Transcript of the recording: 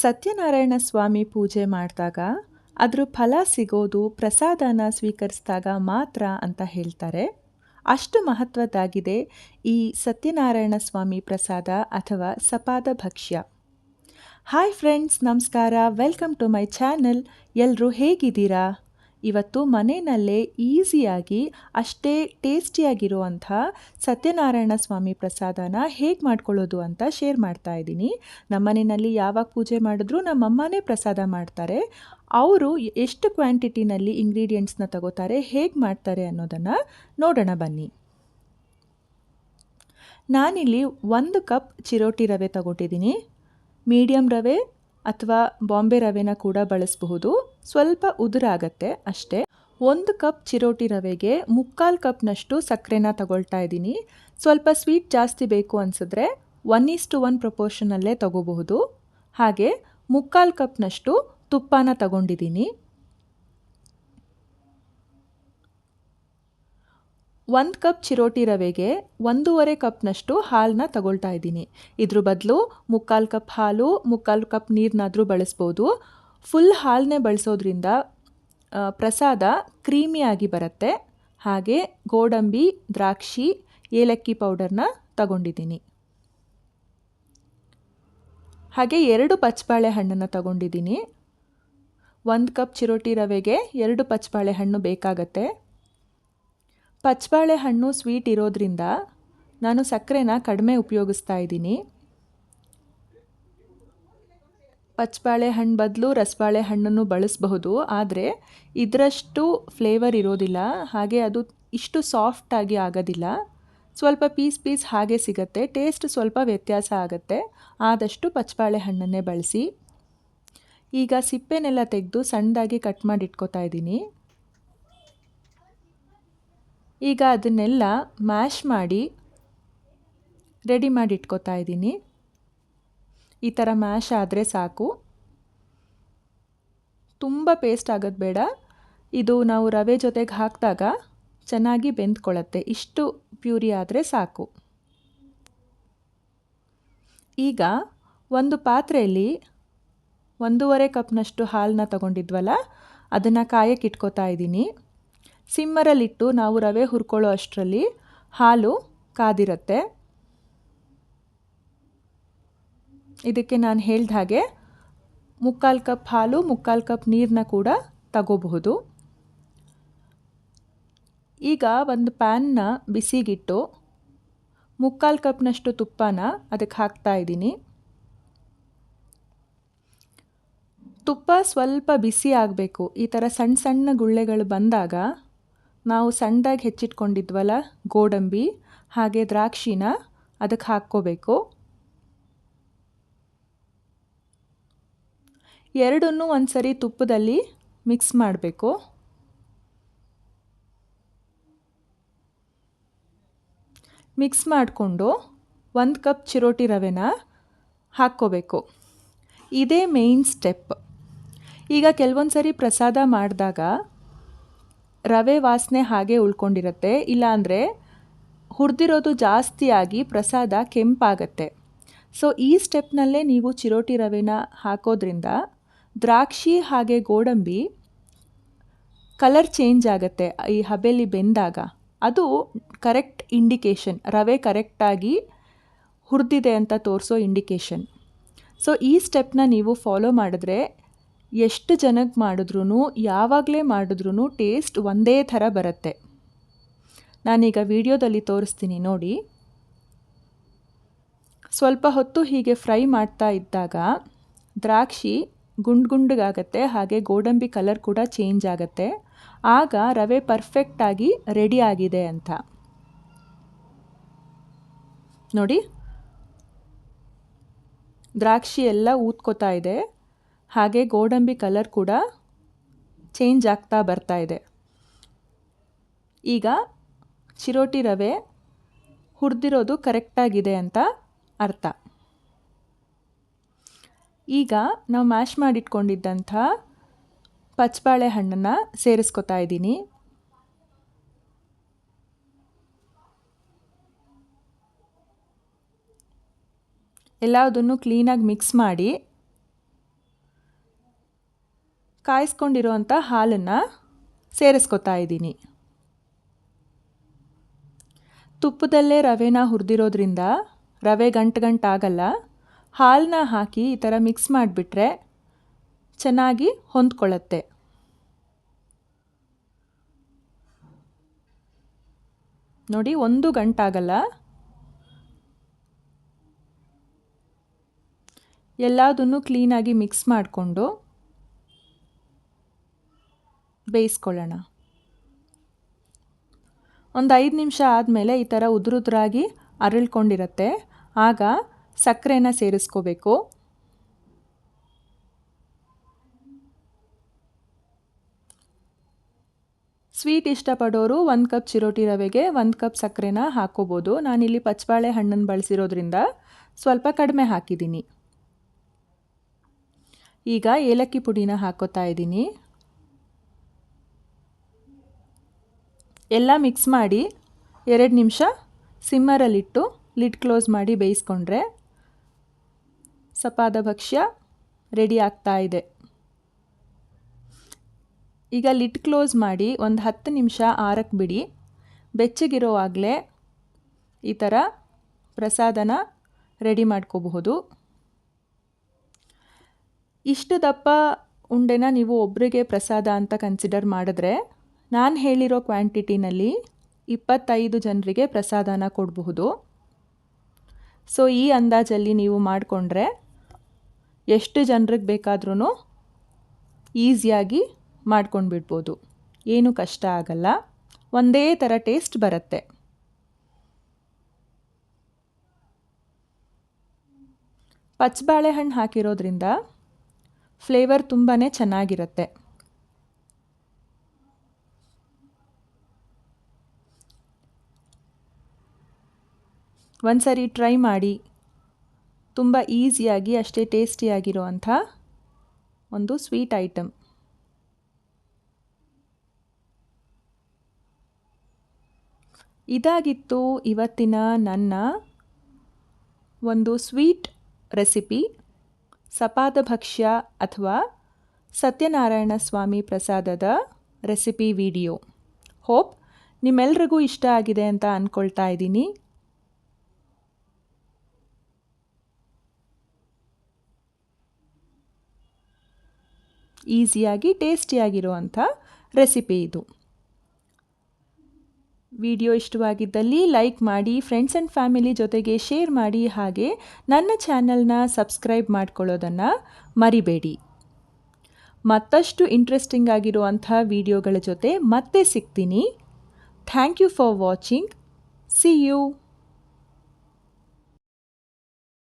ಸತ್ಯನಾರಾಯಣ ಸ್ವಾಮಿ ಪೂಜೆ ಮಾಡಿದಾಗ ಅದ್ರ ಫಲ ಸಿಗೋದು ಪ್ರಸಾದನ ಸ್ವೀಕರಿಸಿದಾಗ ಮಾತ್ರ ಅಂತ ಹೇಳ್ತಾರೆ. ಅಷ್ಟು ಮಹತ್ವದ್ದಾಗಿದೆ ಈ ಸತ್ಯನಾರಾಯಣ ಸ್ವಾಮಿ ಪ್ರಸಾದ ಅಥವಾ ಸಪಾದ ಭಕ್ಷ್ಯ. ಹಾಯ್ ಫ್ರೆಂಡ್ಸ್, ನಮಸ್ಕಾರ. Welcome to my channel. ಎಲ್ಲರೂ ಹೇಗಿದ್ದೀರಾ? ಇವತ್ತು ಮನೆಯಲ್ಲೇ ಈಸಿಯಾಗಿ, ಅಷ್ಟೇ ಟೇಸ್ಟಿಯಾಗಿರುವಂಥ ಸತ್ಯನಾರಾಯಣ ಸ್ವಾಮಿ ಪ್ರಸಾದನ ಹೇಗೆ ಮಾಡ್ಕೊಳ್ಳೋದು ಅಂತ ಶೇರ್ ಮಾಡ್ತಾ ಇದ್ದೀನಿ. ನಮ್ಮ ಮನೆಯಲ್ಲಿ ಯಾವಾಗ ಪೂಜೆ ಮಾಡಿದ್ರೂ ನಮ್ಮಮ್ಮನೇ ಪ್ರಸಾದ ಮಾಡ್ತಾರೆ. ಅವರು ಎಷ್ಟು ಕ್ವಾಂಟಿಟಿನಲ್ಲಿ ಇಂಗ್ರೀಡಿಯೆಂಟ್ಸ್ನ ತಗೋತಾರೆ, ಹೇಗೆ ಮಾಡ್ತಾರೆ ಅನ್ನೋದನ್ನು ನೋಡೋಣ ಬನ್ನಿ. ನಾನಿಲ್ಲಿ ಒಂದು ಕಪ್ ಚಿರೋಟಿ ರವೆ ತಗೊಟ್ಟಿದ್ದೀನಿ ಮೀಡಿಯಮ್ ರವೆ ಅಥವಾ ಬಾಂಬೆ ರವೆನ ಕೂಡ ಬಳಸಬಹುದು. ಸ್ವಲ್ಪ ಉದುರಾಗತ್ತೆ ಅಷ್ಟೇ. ಒಂದು ಕಪ್ ಚಿರೋಟಿ ರವೆಗೆ ಮುಕ್ಕಾಲು ಕಪ್ನಷ್ಟು ಸಕ್ಕರೆನ ತಗೊಳ್ತಾ ಇದ್ದೀನಿ. ಸ್ವಲ್ಪ ಸ್ವೀಟ್ ಜಾಸ್ತಿ ಬೇಕು ಅನಿಸಿದ್ರೆ ಒನ್ ಈಸ್ ಟು ಒನ್ ಪ್ರಪೋರ್ಷನಲ್ಲೇ ತಗೋಬಹುದು. ಹಾಗೆ ಮುಕ್ಕಾಲು ಕಪ್ನಷ್ಟು ತುಪ್ಪನ ತಗೊಂಡಿದ್ದೀನಿ. ಒಂದು ಕಪ್ ಚಿರೋಟಿ ರವೆಗೆ ಒಂದೂವರೆ ಕಪ್ನಷ್ಟು ಹಾಲನ್ನ ತಗೊಳ್ತಾ ಇದ್ದೀನಿ. ಇದ್ರ ಬದಲು ಮುಕ್ಕಾಲು ಕಪ್ ಹಾಲು, ಮುಕ್ಕಾಲು ಕಪ್ ನೀರನ್ನಾದರೂ ಬಳಸ್ಬೋದು. ಫುಲ್ ಹಾಲನ್ನೇ ಬಳಸೋದ್ರಿಂದ ಪ್ರಸಾದ ಕ್ರೀಮಿಯಾಗಿ ಬರುತ್ತೆ. ಹಾಗೆ ಗೋಡಂಬಿ, ದ್ರಾಕ್ಷಿ, ಏಲಕ್ಕಿ ಪೌಡರ್ನ ತಗೊಂಡಿದ್ದೀನಿ. ಹಾಗೆ ಎರಡು ಪಚ್ಚಬಾಳೆ ಹಣ್ಣನ್ನು ತಗೊಂಡಿದ್ದೀನಿ. ಒಂದು ಕಪ್ ಚಿರೋಟಿ ರವೆಗೆ ಎರಡು ಪಚ್ಚಬಾಳೆ ಹಣ್ಣು ಬೇಕಾಗತ್ತೆ. ಪಚ್ಚಬಾಳೆ ಹಣ್ಣು ಸ್ವೀಟ್ ಇರೋದ್ರಿಂದ ನಾನು ಸಕ್ಕರೆನ ಕಡಿಮೆ ಉಪಯೋಗಿಸ್ತಾ ಇದ್ದೀನಿ. ಪಚ್ಚಬಾಳೆ ಹಣ್ಣು ಬದಲು ರಸಬಾಳೆ ಹಣ್ಣನ್ನು ಬಳಸಬಹುದು, ಆದರೆ ಇದರಷ್ಟು ಫ್ಲೇವರ್ ಇರೋದಿಲ್ಲ, ಹಾಗೆ ಅದು ಇಷ್ಟು ಸಾಫ್ಟಾಗಿ ಆಗೋದಿಲ್ಲ. ಸ್ವಲ್ಪ ಪೀಸ್ ಪೀಸ್ ಹಾಗೆ ಸಿಗುತ್ತೆ ಟೇಸ್ಟ್ ಸ್ವಲ್ಪ ವ್ಯತ್ಯಾಸ ಆಗುತ್ತೆ. ಆದಷ್ಟು ಪಚ್ಚಬಾಳೆ ಹಣ್ಣನ್ನೇ ಬಳಸಿ. ಈಗ ಸಿಪ್ಪೆನೆಲ್ಲ ತೆಗೆದು ಸಣ್ಣದಾಗಿ ಕಟ್ ಮಾಡಿ ಇಟ್ಕೋತಾ ಇದ್ದೀನಿ. ಈಗ ಅದನ್ನೆಲ್ಲ ಮ್ಯಾಶ್ ಮಾಡಿ ರೆಡಿ ಮಾಡಿ ಇಟ್ಕೋತಾ ಇದ್ದೀನಿ. ಈ ಥರ ಮ್ಯಾಶ್ ಆದರೆ ಸಾಕು. ತುಂಬ ಪೇಸ್ಟ್ ಆಗೋದು ಬೇಡ. ಇದು ನಾವು ರವೆ ಜೊತೆಗೆ ಹಾಕಿದಾಗ ಚೆನ್ನಾಗಿ ಬೆಂದ್ಕೊಳ್ಳುತ್ತೆ ಇಷ್ಟು ಪ್ಯೂರಿ ಆದರೆ ಸಾಕು. ಈಗ ಒಂದು ಪಾತ್ರೆಯಲ್ಲಿ ಒಂದೂವರೆ ಕಪ್ನಷ್ಟು ಹಾಲನ್ನ ತಗೊಂಡಿದ್ವಲ್ಲ, ಅದನ್ನು ಕಾಯಕ್ಕೆ ಇಟ್ಕೋತಾ ಇದ್ದೀನಿ. ಸಿಮ್ಮರಲ್ಲಿಟ್ಟು ನಾವು ರವೆ ಹುರ್ಕೊಳ್ಳೋ ಅಷ್ಟರಲ್ಲಿ ಹಾಲು ಕಾದಿರುತ್ತೆ. ಇದಕ್ಕೆ ನಾನು ಹೇಳ್ದ ಹಾಗೆ ಮುಕ್ಕಾಲು ಕಪ್ ಹಾಲು, ಮುಕ್ಕಾಲು ಕಪ್ ನೀರನ್ನ ಕೂಡ ತಗೋಬಹುದು. ಈಗ ಒಂದು ಪ್ಯಾನ್ನ ಬಿಸಿಗಿಟ್ಟು, ಮುಕ್ಕಾಲು ಕಪ್ನಷ್ಟು ತುಪ್ಪನ ಅದಕ್ಕೆ ಹಾಕ್ತಾ ಇದ್ದೀನಿ. ತುಪ್ಪ ಸ್ವಲ್ಪ ಬಿಸಿ ಆಗಬೇಕು. ಈ ಥರ ಸಣ್ಣ ಸಣ್ಣ ಗುಳ್ಳೆಗಳು ಬಂದಾಗ ನಾವು ಸಣ್ಣದಾಗಿ ಹೆಚ್ಚಿಟ್ಕೊಂಡಿದ್ವಲ್ಲ ಗೋಡಂಬಿ, ಹಾಗೆ ದ್ರಾಕ್ಷಿನ ಅದಕ್ಕೆ ಹಾಕ್ಕೋಬೇಕು. ಎರಡನ್ನೂ ಒಂದು ಸರಿ ತುಪ್ಪದಲ್ಲಿ ಮಿಕ್ಸ್ ಮಾಡಬೇಕು. ಮಿಕ್ಸ್ ಮಾಡಿಕೊಂಡು ಒಂದು ಕಪ್ ಚಿರೋಟಿ ರವೆನ ಹಾಕ್ಕೋಬೇಕು. ಇದೇ ಮೇಯ್ನ್ ಸ್ಟೆಪ್ ಈಗ ಕೆಲವೊಂದು ಸರಿ ಪ್ರಸಾದ ಮಾಡಿದಾಗ ರವೆ ವಾಸನೆ ಹಾಗೆ ಉಳ್ಕೊಂಡಿರುತ್ತೆ, ಇಲ್ಲಾಂದರೆ ಹುರಿದಿರೋದು ಜಾಸ್ತಿಯಾಗಿ ಪ್ರಸಾದ ಕೆಂಪಾಗತ್ತೆ. ಸೊ ಈ ಸ್ಟೆಪ್ನಲ್ಲೇ ನೀವು ಚಿರೋಟಿ ರವೆನ ಹಾಕೋದ್ರಿಂದ ದ್ರಾಕ್ಷಿ ಹಾಗೆ ಗೋಡಂಬಿ ಕಲರ್ ಚೇಂಜ್ ಆಗುತ್ತೆ, ಈ ಹಬೆಲಿ ಬೆಂದಾಗ. ಅದು ಕರೆಕ್ಟ್ ಇಂಡಿಕೇಶನ್ ರವೆ ಕರೆಕ್ಟಾಗಿ ಹುರಿದಿದೆ ಅಂತ ತೋರಿಸೋ ಇಂಡಿಕೇಶನ್ ಸೊ ಈ ಸ್ಟೆಪ್ನ ನೀವು ಫಾಲೋ ಮಾಡಿದ್ರೆ ಎಷ್ಟು ಜನಕ್ಕೆ ಮಾಡಿದ್ರೂ ಯಾವಾಗಲೇ ಮಾಡಿದ್ರೂ ಟೇಸ್ಟ್ ಒಂದೇ ಥರ ಬರುತ್ತೆ. ನಾನೀಗ ವಿಡಿಯೋದಲ್ಲಿ ತೋರಿಸ್ತೀನಿ ನೋಡಿ. ಸ್ವಲ್ಪ ಹೊತ್ತು ಹೀಗೆ ಫ್ರೈ ಮಾಡ್ತಾ ಇದ್ದಾಗ ದ್ರಾಕ್ಷಿ ಗುಂಡು ಗುಂಡಗಾಗತ್ತೆ ಹಾಗೆ ಗೋಡಂಬಿ ಕಲರ್ ಕೂಡ ಚೇಂಜ್ ಆಗುತ್ತೆ. ಆಗ ರವೆ ಪರ್ಫೆಕ್ಟಾಗಿ ರೆಡಿ ಆಗಿದೆ ಅಂತ. ನೋಡಿ. ದ್ರಾಕ್ಷಿ ಎಲ್ಲ ಊದ್ಕೋತಾ ಇದೆ. ಹಾಗೆ ಗೋಡಂಬಿ ಕಲರ್ ಕೂಡ ಚೇಂಜ್ ಆಗ್ತಾ ಬರ್ತಾ ಇದೆ. ಈಗ ಚಿರೋಟಿ ರವೆ ಹುರಿದಿರೋದು ಕರೆಕ್ಟಾಗಿದೆ ಅಂತ ಅರ್ಥ. ಈಗ ನಾವು ಮ್ಯಾಶ್ ಮಾಡಿಟ್ಕೊಂಡಿದ್ದಂಥ ಪಚ್ಚಬಾಳೆ ಹಣ್ಣನ್ನು ಸೇರಿಸ್ಕೊತಾ ಇದ್ದೀನಿ. ಎಲ್ಲದನ್ನು ಕ್ಲೀನಾಗಿ ಮಿಕ್ಸ್ ಮಾಡಿ ಕಾಯಿಸ್ಕೊಂಡಿರೋಂಥ ಹಾಲನ್ನು ಸೇರಿಸ್ಕೊತಾ ಇದ್ದೀನಿ. ತುಪ್ಪದಲ್ಲೇ ರವೆನ ಹುರಿದಿರೋದ್ರಿಂದ ರವೆ ಗಂಟು ಗಂಟಾಗಲ್ಲ. ಹಾಲನ್ನ ಹಾಕಿ ಈ ಥರ ಮಿಕ್ಸ್ ಮಾಡಿಬಿಟ್ರೆ ಚೆನ್ನಾಗಿ ಹೊಂದ್ಕೊಳ್ಳುತ್ತೆ. ನೋಡಿ, ಒಂದು ಗಂಟಾಗಲ್ಲ. ಎಲ್ಲದನ್ನು ಕ್ಲೀನಾಗಿ ಮಿಕ್ಸ್ ಮಾಡಿಕೊಂಡು ಬೇಯಿಸ್ಕೊಳ್ಳೋಣ. ಒಂದು ಐದು ನಿಮಿಷ ಆದಮೇಲೆ ಈ ಥರ ಉದುರುದ್ರಾಗಿ ಅರಳ್ಕೊಂಡಿರತ್ತೆ. ಆಗ ಸಕ್ಕರೆನ ಸೇರಿಸ್ಕೋಬೇಕು. ಸ್ವೀಟ್ ಇಷ್ಟಪಡೋರು ಒಂದು ಕಪ್ ಚಿರೋಟಿ ರವೆಗೆ ಒಂದು ಕಪ್ ಸಕ್ಕರೆನ ಹಾಕೋಬೋದು. ನಾನಿಲ್ಲಿ ಪಚ್ಚಬಾಳೆ ಹಣ್ಣನ್ನು ಬಳಸಿರೋದ್ರಿಂದ ಸ್ವಲ್ಪ ಕಡಿಮೆ ಹಾಕಿದ್ದೀನಿ ಈಗ ಏಲಕ್ಕಿ ಪುಡಿನ ಹಾಕೋತಾ ಇದ್ದೀನಿ. ಎಲ್ಲ ಮಿಕ್ಸ್ ಮಾಡಿ ಎರಡು ನಿಮಿಷ ಸಿಮ್ಮರಲ್ಲಿಟ್ಟು ಲಿಡ್ ಕ್ಲೋಸ್ ಮಾಡಿ ಬೇಯಿಸ್ಕೊಂಡ್ರೆ ಸಪಾದ ಭಕ್ಷ್ಯ ರೆಡಿ ಆಗ್ತಾ ಇದೆ. ಈಗ ಲಿಡ್ ಕ್ಲೋಸ್ ಮಾಡಿ ಒಂದು ಹತ್ತು ನಿಮಿಷ ಆರಕ್ಕೆ ಬಿಡಿ. ಬೆಚ್ಚಗಿರೋವಾಗಲೇ ಈ ಥರ ಪ್ರಸಾದನ ರೆಡಿ ಮಾಡ್ಕೋಬಹುದು. ಇಷ್ಟು ದಪ್ಪ ಉಂಡೆನ ನೀವು ಒಬ್ಬರಿಗೆ ಪ್ರಸಾದ ಅಂತ ಕನ್ಸಿಡರ್ ಮಾಡಿದ್ರೆ ನಾನು ಹೇಳಿರೋ ಕ್ವಾಂಟಿಟಿನಲ್ಲಿ ಇಪ್ಪತ್ತೈದು ಜನರಿಗೆ ಪ್ರಸಾದನ ಕೊಡಬಹುದು. ಸೊ ಈ ಅಂದಾಜಲ್ಲಿ ನೀವು ಮಾಡಿಕೊಂಡ್ರೆ ಎಷ್ಟು ಜನರಿಗೆ ಬೇಕಾದ್ರೂ ಈಸಿಯಾಗಿ ಮಾಡ್ಕೊಂಡು ಬಿಡ್ಬೋದು ಏನು ಕಷ್ಟ ಆಗಲ್ಲ. ಒಂದೇ ಥರ ಟೇಸ್ಟ್ ಬರುತ್ತೆ. ಪಚ್ಚಬಾಳೆಹಣ್ಣು ಹಾಕಿರೋದ್ರಿಂದ ಫ್ಲೇವರ್ ತುಂಬಾ ಚೆನ್ನಾಗಿರುತ್ತೆ. ಒಂದ್ಸರಿ ಟ್ರೈ ಮಾಡಿ. ತುಂಬ ಈಸಿಯಾಗಿ, ಅಷ್ಟೇ ಟೇಸ್ಟಿಯಾಗಿರುವಂಥ ಒಂದು ಸ್ವೀಟ್ ಐಟಮ್ ಇದಾಗಿತ್ತು ಇವತ್ತಿನ ನನ್ನ ಒಂದು ಸ್ವೀಟ್ ರೆಸಿಪಿ. ಸಪಾದ ಭಕ್ಷ್ಯ ಅಥವಾ ಸತ್ಯನಾರಾಯಣ ಸ್ವಾಮಿ ಪ್ರಸಾದದ ರೆಸಿಪಿ ವಿಡಿಯೋ. ಹೋಪ್ ನಿಮ್ಮೆಲ್ರಿಗೂ ಇಷ್ಟ ಆಗಿದೆ ಅಂತ ಅಂದ್ಕೊಳ್ತಾ ಇದ್ದೀನಿ. ಈಸಿಯಾಗಿ, ಟೇಸ್ಟಿಯಾಗಿರುವಂಥ ರೆಸಿಪಿ ಇದು. ವಿಡಿಯೋ ಇಷ್ಟವಾಗಿದ್ದಲ್ಲಿ ಲೈಕ್ ಮಾಡಿ, ಫ್ರೆಂಡ್ಸ್ ಆ್ಯಂಡ್ ಫ್ಯಾಮಿಲಿ ಜೊತೆಗೆ ಶೇರ್ ಮಾಡಿ ಹಾಗೆ ನನ್ನ ಚಾನಲ್ನ ಸಬ್ಸ್ಕ್ರೈಬ್ ಮಾಡ್ಕೊಳ್ಳೋದನ್ನು ಮರಿಬೇಡಿ. ಮತ್ತಷ್ಟು ಇಂಟ್ರೆಸ್ಟಿಂಗ್ ಆಗಿರುವಂಥ ವಿಡಿಯೋಗಳ ಜೊತೆ ಮತ್ತೆ ಸಿಗ್ತೀನಿ. Thank you for watching. See you